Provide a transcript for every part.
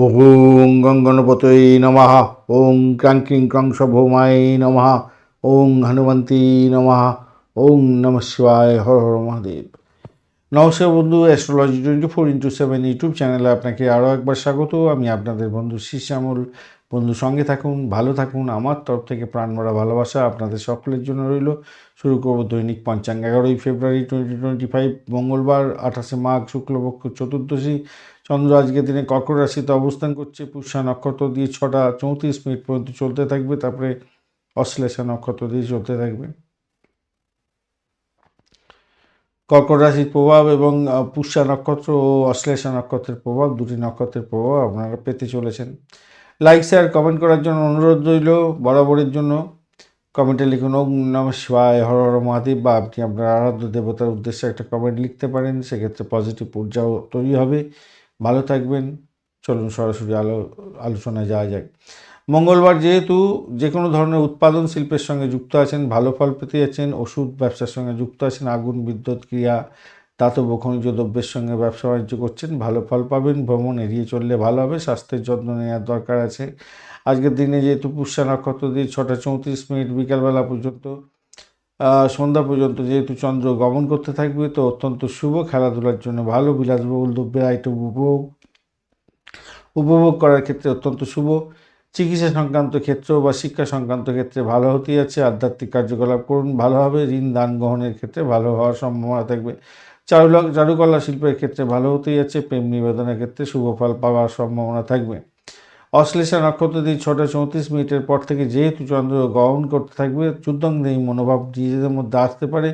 ওং গঙ্গনপতয়ে নমঃ ওং ক্রাঙ্কিং ক্রংশ ভৌমায় নমঃ ওং হনুমন্তী নমঃ ওং নম শিবায় হর হর মহাদেব নমস্কার বন্ধু astrology twenty four into seven YouTube চ্যানেলে আপনাকে আরও একবার স্বাগত। আমি আপনাদের বন্ধু শ্যামল বন্ধু, সঙ্গে থাকুন, ভালো থাকুন। আমার তরফ থেকে প্রাণ ভরা ভালোবাসা আপনাদের সকলের জন্য রইল। শুরু করব দৈনিক পঞ্চাঙ্গ এগারোই ফেব্রুয়ারি টোয়েন্টি টোয়েন্টি ফাইভ মঙ্গলবার, আঠাশে মাঘ, শুক্লপক্ষ, চতুর্দশী। চন্দ্র, আজকের দিনে কর্কট রাশিতে অবস্থান করছে। পুষ্যা নক্ষত্র দিয়ে ছটা চৌত্রিশ মিনিট পর্যন্ত চলতে থাকবে। তারপরে অশ্লেষা নক্ষত্র দিয়ে চলতে থাকবে। কর্কট রাশির প্রভাব এবং পুষ্যা নক্ষত্র ও অশ্লেষা নক্ষত্রের প্রভাব দুটি নক্ষত্রের প্রভাব আপনারা পেতে চলেছেন। লাইক, শেয়ার, কমেন্ট করার জন্য অনুরোধ রইল বরাবরের জন্য। কমেন্টে লিখুন, ওম নম শিবায়, হর হর মহাদেব বা আপনি আপনার আরাধ্য দেবতার উদ্দেশ্যে একটা কমেন্ট লিখতে পারেন। সেক্ষেত্রে পজিটিভ ঊর্জাও তৈরি হবে। ভালো থাকবেন। চলুন সরাসরি আলো, আলোচনায় যাওয়া যাক। মঙ্গলবার যেহেতু যে কোনো ধরনের উৎপাদন শিল্পের সঙ্গে যুক্ত আছেন, ভালো ফল পেতে যাচ্ছেন, ওষুধ ব্যবসার সঙ্গে যুক্ত আছেন, আগুন বিদ্যুৎ ক্রিয়া দাতব্য খনিজ দ্রব্যের সঙ্গে ব্যবসা বাণিজ্য করছেন, ভালো ফল পাবেন, ভ্রমণ এড়িয়ে চললে ভালো হবে, স্বাস্থ্যের যত্ন নেওয়ার দরকার আছে। আজকের দিনে যেহেতু পুষ্যা নক্ষত্র দিয়ে ছটা চৌত্রিশ মিনিট বিকালবেলা পর্যন্ত সন্ধ্যা পর্যন্ত যেহেতু চন্দ্র গমন করতে থাকবে, তো অত্যন্ত শুভ খেলাধুলার জন্য ভালো বিলাসবহুল দ্রব্যের আইটেম উপভোগ উপভোগ করার ক্ষেত্রে অত্যন্ত শুভ। চিকিৎসা সংক্রান্ত ক্ষেত্র বা শিক্ষা সংক্রান্ত ক্ষেত্রে ভালো হতেই যাচ্ছে আধ্যাত্মিক কার্যকলাপ করুন, ভালো হবে। ঋণ দান গ্রহণের ক্ষেত্রে ভালো হওয়ার সম্ভাবনা থাকবে। চারুলা চারুকলা শিল্পের ক্ষেত্রে ভালো হতেই যাচ্ছে প্রেম নিবেদনের ক্ষেত্রে শুভ ফল পাওয়ার সম্ভাবনা থাকবে। অশ্লেষা নক্ষত্র দিয়ে ছটা চৌত্রিশ মিনিটের পর থেকে যেহেতু চন্দ্র গমন করতে থাকবে যুদ্ধংদেহী মনোভাব নিজেদের মধ্যে আসতে পারে।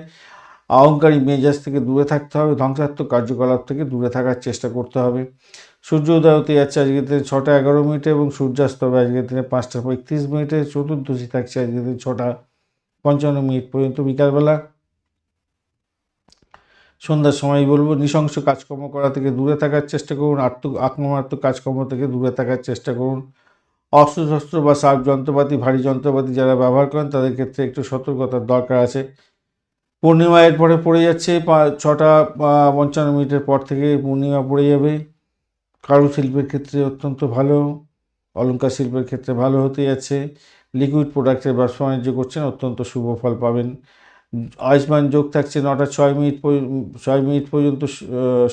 অহংকারী মেজাজ থেকে দূরে থাকতে হবে, ধ্বংসাত্মক কার্যকলাপ থেকে দূরে থাকার চেষ্টা করতে হবে। সূর্য উদয় হতে যাচ্ছে আজকের দিনে ছটা এগারো মিনিটে এবং সূর্যাস্ত হবে আজকের দিনে পাঁচটা পঁয়ত্রিশ মিনিটে। চতুর্দশী থাকছে আজকের দিনে ছটা পঞ্চান্ন মিনিট পর্যন্ত বিকালবেলা। সন্ধ্যার সময় বলব, নৃশংস কাজকর্ম করা থেকে দূরে থাকার চেষ্টা করুন, আত্ম আক্রমণাত্মক কাজকর্ম থেকে দূরে থাকার চেষ্টা করুন। অস্ত্রশস্ত্র বা সাপ যন্ত্রপাতি, ভারী যন্ত্রপাতি যারা ব্যবহার করেন, তাদের ক্ষেত্রে একটু সতর্কতার দরকার আছে। পূর্ণিমা এরপরে পড়ে যাচ্ছে ছটা পঞ্চান্ন মিনিটের পর থেকে পূর্ণিমা পড়ে যাবে। কারুশিল্পের ক্ষেত্রে অত্যন্ত ভালো অলঙ্কার শিল্পের ক্ষেত্রে ভালো হতে যাচ্ছে। লিকুইড প্রোডাক্টের ব্যবসা বাণিজ্য করছেন, অত্যন্ত শুভ ফল পাবেন। আয়ুষ্মান যোগ থাকছে নটা ছয় মিনিট ছয় মিনিট পর্যন্ত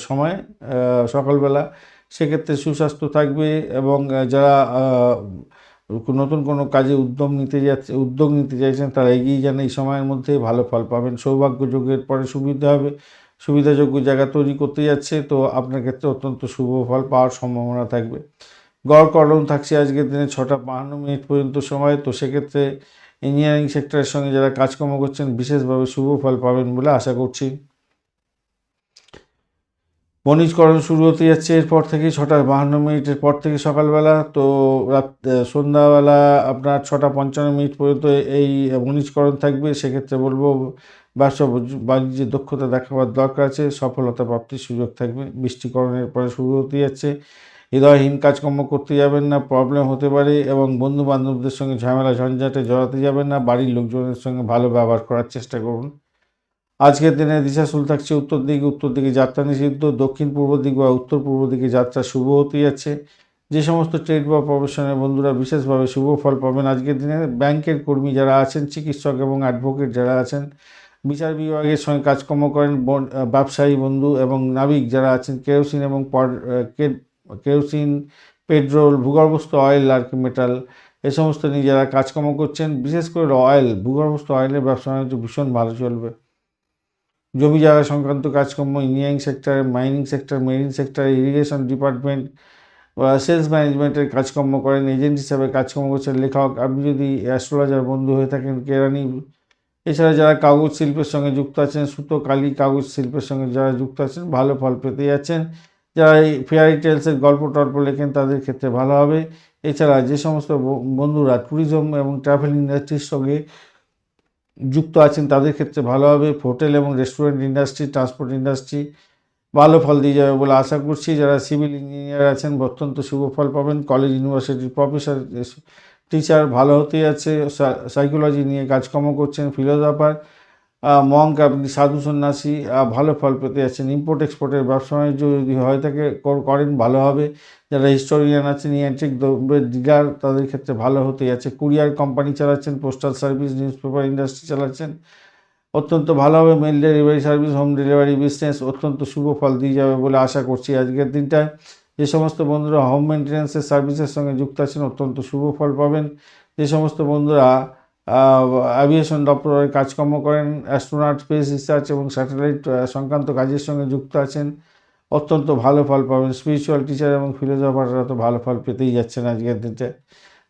সময় সকালবেলা। সেক্ষেত্রে সুস্বাস্থ্য থাকবে এবং যারা নতুন কোনো কাজে উদ্যম নিতে যাচ্ছে, উদ্যোগ নিতে চাইছেন, তারা এগিয়ে যান এই সময়ের মধ্যে, ভালো ফল পাবেন। সৌভাগ্য যোগের পরে সুবিধা হবে। সুবিধাযোগ্য জায়গা তৈরি করতে যাচ্ছে, তো আপনার ক্ষেত্রে অত্যন্ত শুভ ফল পাওয়ার সম্ভাবনা থাকবে। গড় করণ থাকছে আজকের দিনে ছটা বাহান্ন মিনিট পর্যন্ত সময়, তো সেক্ষেত্রে ইঞ্জিনিয়ারিং সেক্টরের সঙ্গে যারা কাজকর্ম করছেন, বিশেষভাবে শুভ ফল পাবেন বলে আশা করছি। বণিজকরণ শুরু হতে যাচ্ছে এরপর থেকে ছটা বাহান্ন মিনিটের পর থেকে সকালবেলা। তো রাত সন্ধ্যাবেলা আপনার ছটা পঞ্চান্ন মিনিট পর্যন্ত এই বণিজকরণ থাকবে। সেক্ষেত্রে বলব ব্যবসা বাণিজ্য- বাণিজ্যে দক্ষতা দেখাবার দরকার আছে, সফলতা প্রাপ্তির সুযোগ থাকবে। বৃষ্টিকরণের পরে শুরু হতে যাচ্ছে। হৃদয়হীন কাজকর্ম করতে যাবেন না প্রবলেম হতে পারে এবং বন্ধু বান্ধবদের সঙ্গে ঝামেলা, ঝঞ্ঝাটে জড়াতে যাবেন না, বাড়ির লোকজনের সঙ্গে ভালো ব্যবহার করার চেষ্টা করুন। আজকের দিনে দিশাশুল থাকছে উত্তর দিকে উত্তর দিকে যাত্রা নিষিদ্ধ, দক্ষিণ পূর্ব দিক বা উত্তর পূর্ব দিকে যাত্রা শুভ হতে যাচ্ছে। যে সমস্ত ট্রেড বা প্রফেশনের বন্ধুরা বিশেষভাবে শুভ ফল পাবেন আজকের দিনে, ব্যাংকের কর্মী যারা আছেন, চিকিৎসক এবং অ্যাডভোকেট যারা আছেন, বিচার বিভাগের সঙ্গে কাজকর্ম করেন ব্যবসায়ী বন্ধু এবং নাবিক যারা আছেন কেরোসিন এবং কেরোসিন পেট্রোল, ভূগর্ভস্থ অয়েল, আর কি মেটাল এ সমস্ত নিয়ে যারা কাজকর্ম করছেন, বিশেষ করে অয়েল, ভূগর্ভস্থ অয়েলের ব্যবসা বাণিজ্য ভীষণ ভালো চলবে। জমি জায়গা সংক্রান্ত কাজকর্ম engineering sector mining sector marine sector irrigation department sales ম্যানেজমেন্টের কাজকর্ম করেন এজেন্ট হিসাবে কাজকর্ম করছেন, লেখক, আপনি যদি অ্যাস্ট্রোলজার বন্ধু হয়ে থাকেন, কেরানি, এছাড়া যারা কাগজ শিল্পের সঙ্গে যুক্ত আছেন, সুতো, কালি কাগজ শিল্পের সঙ্গে যারা যুক্ত আছেন, ভালো ফল পেতে যাচ্ছেন। যারা এই ফেয়ারি টেলসের গল্প টল্প লেখেন তাদের ক্ষেত্রে ভালো হবে। এছাড়া যে সমস্ত বন্ধুরা ট্যুরিজম এবং ট্রাভেল ইন্ডাস্ট্রির সঙ্গে যুক্ত আছেন তাদের ক্ষেত্রে ভালো হবে। হোটেল এবং রেস্টুরেন্ট ইন্ডাস্ট্রি ট্রান্সপোর্ট ইন্ডাস্ট্রি ভালো ফল দিয়ে যাবে বলে আশা করছি। যারা সিভিল ইঞ্জিনিয়ার আছেন, অত্যন্ত শুভ ফল পাবেন। কলেজ ইউনিভার্সিটির প্রফেসর টিচার ভালো হতে যাচ্ছে সাইকোলজি নিয়ে কাজকর্ম করছেন ফিলোজফার মঙ্ক আপনি সাধু সন্ন্যাসী ভালো ফল পেতে যাচ্ছেন। ইম্পোর্ট এক্সপোর্টের ব্যবসা বাণিজ্য যদি হয়ে থাকে করেন, ভালো হবে। যারা হিস্টোরিয়ান আছেন ইয়ান্ট্রিক দ্রব্যের ডিলার তাদের ক্ষেত্রে ভালো হতে যাচ্ছে। কুরিয়ার কোম্পানি চালাচ্ছেন postal service news paper industry চালাচ্ছেন। অত্যন্ত ভালো হবে mail delivery service home delivery business অত্যন্ত শুভ ফল দিয়ে যাবে বলে আশা করছি আজকের দিনটায়। যে সমস্ত বন্ধুরা হোম মেনটেন্যান্সের সার্ভিসের সঙ্গে যুক্ত আছেন, অত্যন্ত শুভ ফল পাবেন। যে সমস্ত বন্ধুরা অ্যাভিয়েশন দপ্তরের কাজকর্ম করেন অ্যাস্ট্রোনাট স্পেস রিসার্চ এবং স্যাটেলাইট সংক্রান্ত কাজের সঙ্গে যুক্ত আছেন। অত্যন্ত ভালো ফল পাবেন। স্পিরিচুয়াল টিচার এবং ফিলোজফাররা তো ভালো ফল পেতেই যাচ্ছেন আজকের দিনটা।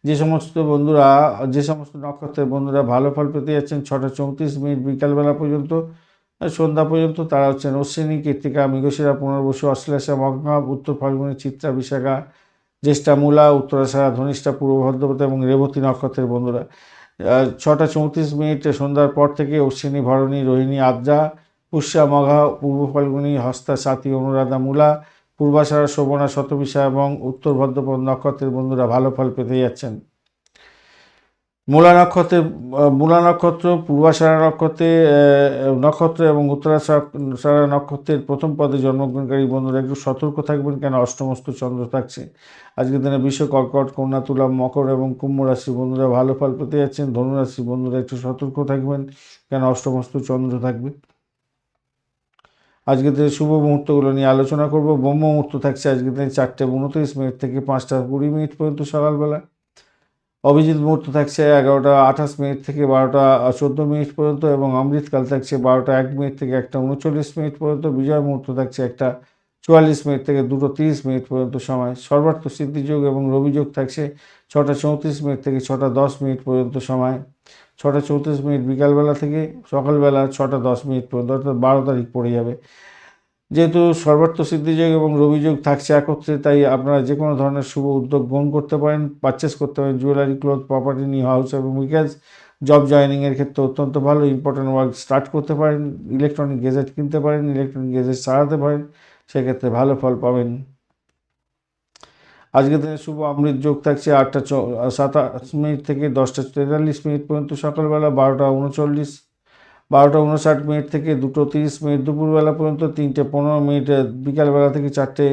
যে সমস্ত বন্ধুরা, যে সমস্ত নক্ষত্রের বন্ধুরা ভালো ফল পেতে যাচ্ছেন, ছটা চৌত্রিশ মিনিট বিকালবেলা পর্যন্ত সন্ধ্যা পর্যন্ত তারা হচ্ছেন অশ্বিনী, কীর্তিকা, মৃগশিরা, পুনর্বসু, অশ্লেষা মগ্না উত্তর ফাল্গুনি, চিত্রা, বিশাখা, জ্যেষ্ঠা, মূলা, উত্তরাশারা, ধনিষ্ঠা, পূর্ব ভদ্রপতি এবং রেবতী নক্ষত্রের বন্ধুরা। ছটা চৌত্রিশ মিনিটে সন্ধ্যার পর থেকে অশ্বিনী, ভরণী, রোহিণী, আদ্রা পুষ্যা মঘা, পূর্ব ফাল্গুনি, হস্তা, সাথী, অনুরাধা, মূলা, পূর্বাশারা, শোভনা, শতবিশা এবং উত্তর ভদ্রপদ নক্ষত্রের বন্ধুরা ভালো ফল পেতে যাচ্ছেন। মূলা নক্ষত্রের আহ, মূলা নক্ষত্র পূর্বাশারা নক্ষত্রে নক্ষত্র এবং উত্তরাষাঢ়া নক্ষত্রের প্রথম পদে জন্মগ্রহণকারী বন্ধুরা একটু সতর্ক থাকবেন কেন? অষ্টমস্ত চন্দ্র থাকছে। আজকের দিনে বিশ্ব কর্কট কন্যা তুলা মকর এবং কুম্ভ রাশি বন্ধুরা ভালো ফল পেতে যাচ্ছেন। ধনুরাশি বন্ধুরা একটু সতর্ক থাকবেন কেন? অষ্টমস্ত চন্দ্র থাকবে। আজকের দিনে শুভ মুহূর্তগুলো নিয়ে আলোচনা করব। ব্রহ্ম মুহূর্ত থাকছে আজকের দিনে চারটে উনত্রিশ মিনিট থেকে পাঁচটা কুড়ি মিনিট পর্যন্ত সকালবেলা। অভিজিৎ মুহূর্ত থাকছে এগারোটা আঠাশ মিনিট থেকে বারোটা চোদ্দ মিনিট পর্যন্ত এবং অমৃতকাল থাকছে বারোটা এক মিনিট থেকে একটা উনচল্লিশ মিনিট পর্যন্ত, বিজয় মুহূর্ত থাকছে একটা চুয়াল্লিশ মিনিট থেকে দুটো তিরিশ মিনিট পর্যন্ত সময়। সর্বার্থ সিদ্ধিযোগ এবং রবিযোগ থাকছে ছটা চৌত্রিশ মিনিট থেকে ছটা দশ মিনিট পর্যন্ত সময়। ছটা চৌত্রিশ মিনিট বিকালবেলা থেকে সকালবেলা ছটা দশ মিনিট পর্যন্ত, অর্থাৎ বারো তারিখ পড়ে যাবে। যেহেতু সর্বার্থ সিদ্ধিযোগ এবং রবিযোগ থাকছে একত্রে, তাই আপনারা যে কোনো ধরনের শুভ উদ্যোগ গ্রহণ করতে পারেন পারচেস করতে পারেন jewellery cloth property new house এবং উইকেন্স জব জয়েনিংয়ের ক্ষেত্রে অত্যন্ত ভালো ইম্পর্টেন্ট ওয়ার্ক স্টার্ট করতে পারেন ইলেকট্রনিক গেজেট কিনতে পারেন ইলেকট্রনিক গেজেট সারাতে পারেন, সেক্ষেত্রে ভালো ফল পাবেন। আজকের দিনে শুভ অমৃত যোগ থাকছে আটটা চ- সাতাশ মিনিট থেকে দশটা তেতাল্লিশ মিনিট পর্যন্ত সকালবেলা বারোটা উনচল্লিশ। বারোটা উনষাট মিনিট থেকে দুটো তিরিশ মিনিট, দুপুরবেলা পর্যন্ত তিনটে পনেরো মিনিট, বিকালবেলা থেকে চারটে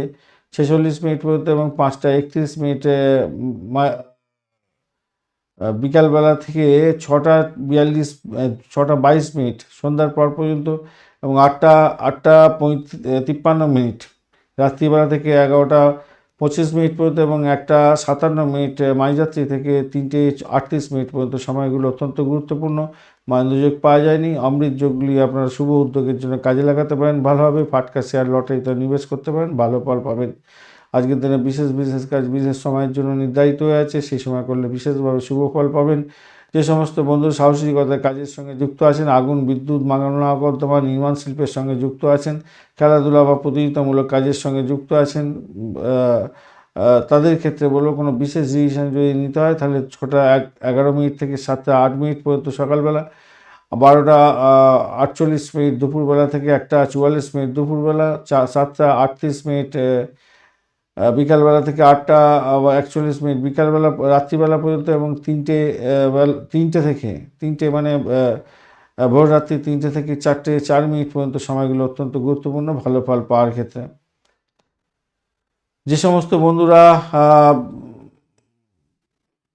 ছেচল্লিশ মিনিট পর্যন্ত এবং পাঁচটা একত্রিশ মিনিটে বিকালবেলা থেকে ছটা বিয়াল্লিশ ছটা বাইশ মিনিট, সন্ধ্যার পর পর্যন্ত এবং আটটা আটটা তিপ্পান্ন মিনিট, রাত্রিবেলা থেকে এগারোটা পঁচিশ মিনিট পর্যন্ত এবং একটা সাতান্ন মিনিট, মাঝরাত্রি থেকে তিনটে আটত্রিশ মিনিট পর্যন্ত, সময়গুলো অত্যন্ত গুরুত্বপূর্ণ। মান্যযোগ পাওয়া যায়নি। অমৃত যোগগুলি আপনারা শুভ উদ্যোগের জন্য কাজে লাগাতে পারেন। ভালোভাবে ফাটকা শেয়ার, লটারিতে নিবেশ করতে পারেন। ভালো ফল পাবেন। আজকের দিনে বিশেষ বিশেষ কাজ, বিশেষ সময়ের জন্য নির্ধারিত হয়ে আছে। সেই সময় করলে বিশেষভাবে শুভ ফল পাবেন। যে সমস্ত বন্ধু সাহসিকতার কাজের সঙ্গে যুক্ত আছেন, আগুন, বিদ্যুৎ মানবকর্মা নির্মাণ শিল্পের সঙ্গে যুক্ত আছেন, খেলাধুলা বা প্রতিযোগিতামূলক কাজের সঙ্গে যুক্ত আছেন তাদের ক্ষেত্রে বলব কোনো বিশেষ ডিসিশন যদি নিতে হয়, তাহলে ছটা এক, এগারো মিনিট থেকে সাতটা আট মিনিট পর্যন্ত সকালবেলা, বারোটা আটচল্লিশ মিনিট দুপুরবেলা থেকে একটা চুয়াল্লিশ মিনিট দুপুরবেলা, চা, সাতটা আটত্রিশ মিনিট বিকালবেলা থেকে আটটা একচল্লিশ মিনিট বিকালবেলা, রাত্রিবেলা পর্যন্ত এবং তিনটে তিনটে থেকে, তিনটে মানে ভোর রাত্রি তিনটে থেকে চারটে, চার মিনিট পর্যন্ত সময়গুলো অত্যন্ত গুরুত্বপূর্ণ, ভালো ফল পাওয়ার ক্ষেত্রে। যে সমস্ত বন্ধুরা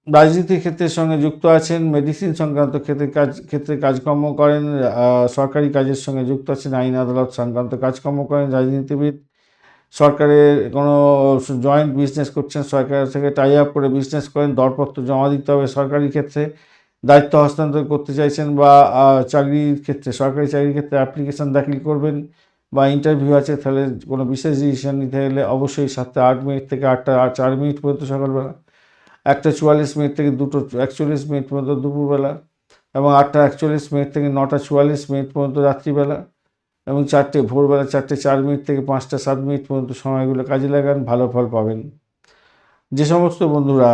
রাজনীতির ক্ষেত্রের সঙ্গে যুক্ত আছেন মেডিসিন সংক্রান্ত ক্ষেত্রে কাজ, ক্ষেত্রে কাজকর্ম করেন সরকারি কাজের সঙ্গে যুক্ত আছেন, আইন আদালত সংক্রান্ত কাজকর্ম করেন, রাজনীতিবিদ। সরকারের কোনো জয়েন্ট বিজনেস করছেন সরকারের থেকে টাই আপ করে বিজনেস করেন, দরপত্র জমা দিতে হবে সরকারি ক্ষেত্রে। দায়িত্ব হস্তান্তর করতে চাইছেন বা চাকরির ক্ষেত্রে, সরকারি চাকরির ক্ষেত্রে অ্যাপ্লিকেশন দাখিল করবেন। বা ইন্টারভিউ আছে, তাহলে কোনো বিশেষ ডিসিশন নিতে গেলে অবশ্যই সাতটা আট মিনিট থেকে আটটা আট চার মিনিট পর্যন্ত সকালবেলা, একটা চুয়াল্লিশ মিনিট থেকে দুটো একচল্লিশ মিনিট পর্যন্ত দুপুরবেলা এবং আটটা একচল্লিশ মিনিট থেকে নটা চুয়াল্লিশ মিনিট পর্যন্ত রাত্রিবেলা এবং চারটে, ভোরবেলা চারটে চার মিনিট থেকে পাঁচটা সাত মিনিট পর্যন্ত সময়গুলো কাজে লাগান, ভালো ফল পাবেন। যে সমস্ত বন্ধুরা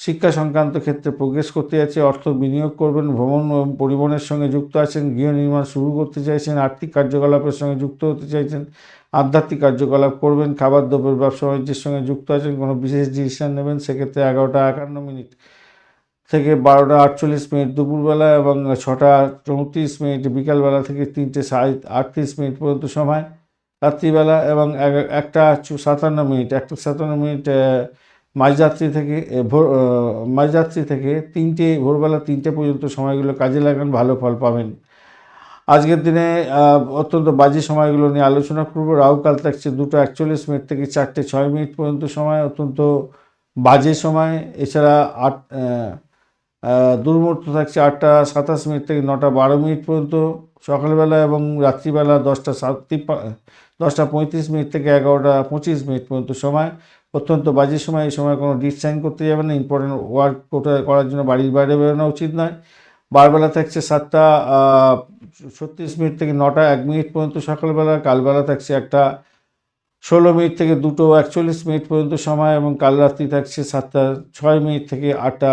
শিক্ষা সংক্রান্ত ক্ষেত্রে প্রোগ্রেস করতে যাচ্ছে, অর্থ বিনিয়োগ করবেন, ভ্রমণ এবং পরিবহনের সঙ্গে যুক্ত আছেন, গৃহ নির্মাণ শুরু করতে চাইছেন, আর্থিক কার্যকলাপের সঙ্গে যুক্ত হতে চাইছেন, আধ্যাত্মিক কার্যকলাপ করবেন, খাবার, দ্রব্যের ব্যবসা বাণিজ্যের সঙ্গে যুক্ত আছেন, কোনো বিশেষ ডিসিশন নেবেন, সেক্ষেত্রে এগারোটা একান্ন মিনিট থেকে বারোটা আটচল্লিশ মিনিট দুপুরবেলা এবং ছটা চৌত্রিশ মিনিট বিকালবেলা থেকে তিনটে সাড়ে আটত্রিশ মিনিট পর্যন্ত সময়, রাত্রিবেলা এবং একটা সাতান্ন মিনিট, একটা সাতান্ন মিনিট মাঝরাত্রি থেকে ভোর মাঝরাত্রি থেকে তিনটে, ভোরবেলা তিনটে পর্যন্ত সময়গুলো কাজে লাগান, ভালো ফল পাবেন। আজকের দিনে অত্যন্ত বাজে সময়গুলো নিয়ে আলোচনা করব। রাহুকাল থাকছে দুটো একচল্লিশ মিনিট থেকে চারটে ছয় মিনিট পর্যন্ত সময়, অত্যন্ত বাজে সময়। এছাড়া আট দুর্মূর্ত থাকছে আটটা সাতাশ মিনিট থেকে নটা বারো মিনিট পর্যন্ত। সকালবেলা এবং রাত্রিবেলা দশটা সাত দশটা পঁয়ত্রিশ মিনিট থেকে এগারোটা পঁচিশ মিনিট পর্যন্ত সময়। অত্যন্ত বাজে সময়, এই সময় কোনো ডিট সাইন করতে যাবে না ইম্পর্টেন্ট ওয়ার্ক করার জন্য বাড়ির বাইরে বেরোনো উচিত নয়। বারবেলা থাকছে সাতটা ছত্রিশ মিনিট থেকে নটা, এক মিনিট পর্যন্ত সকালবেলা, কালবেলা থাকছে একটা, ষোলো মিনিট থেকে দুটো একচল্লিশ মিনিট পর্যন্ত সময় এবং কাল রাত্রি থাকছে সাতটা, ছয় মিনিট থেকে আটটা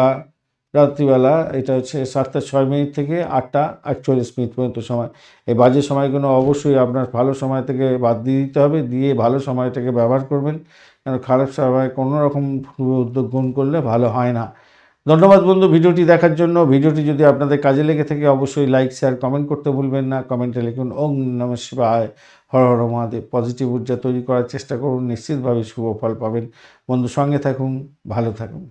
রাত্রিবেলা, এটা হচ্ছে সাতটা ছয় মিনিট থেকে আটটা আটচল্লিশ মিনিট পর্যন্ত সময়। এই বাজে সময়গুলো অবশ্যই আপনার ভালো সময় থেকে বাদ দিয়ে দিতে হবে, দিয়ে ভালো সময়টাকে ব্যবহার করবেন। কেন খারাপ সময় কোনো রকম উদ্যোগ গ্রহণ করলে ভালো হয় না। ধন্যবাদ বন্ধু ভিডিওটি দেখার জন্য। ভিডিওটি যদি আপনাদের কাজে লেগে থাকে, অবশ্যই লাইক শেয়ার কমেন্ট করতে ভুলবেন না। কমেন্টে লিখুন ওম নম শিবায়। হর হর মহাদেব পজিটিভ ঊর্জা তৈরি করার চেষ্টা করুন। নিশ্চিতভাবে শুভ ফল পাবেন। বন্ধু সঙ্গে থাকুন, ভালো থাকুন।